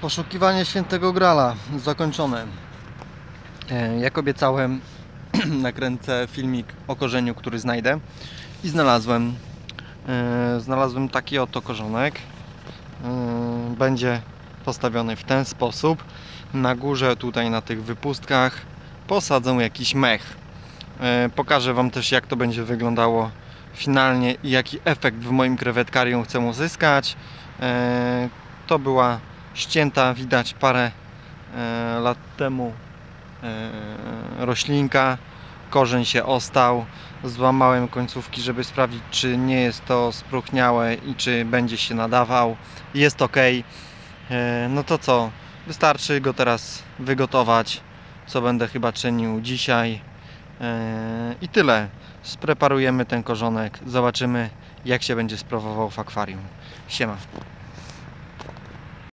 Poszukiwanie świętego grala zakończone. E, Jak obiecałem, nakręcę filmik o korzeniu, który znajdę. I znalazłem. e, Znalazłem taki oto korzonek. E, Będzie postawiony w ten sposób. Na górze, tutaj na tych wypustkach, posadzę jakiś mech. Pokażę Wam też, jak to będzie wyglądało finalnie i jaki efekt w moim krewetkarium chcę uzyskać. To była ścięta, widać parę e, lat temu e, roślinka. Korzeń się ostał. Złamałem końcówki, żeby sprawdzić, czy nie jest to spróchniałe i czy będzie się nadawał. Jest ok. No to co? Wystarczy go teraz wygotować, co będę chyba czynił dzisiaj. E, I tyle. Spreparujemy ten korzonek. Zobaczymy, jak się będzie sprawował w akwarium. Siema.